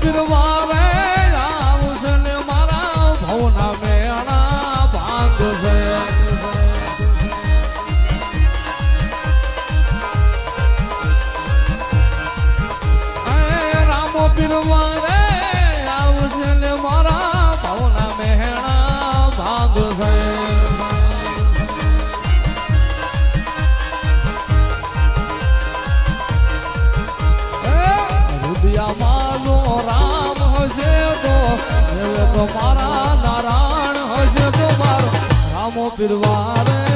પીરવારે આવશે ને મારા ભવના મેણા ભાંગશે એ રામો પીરવારે આવશે ને મારા ભવના મેણા ભાંગશે રુદિયામાં જો રામ હશે તો હવે તો મારા નારાયણ હશે મારો રામો પીરવારે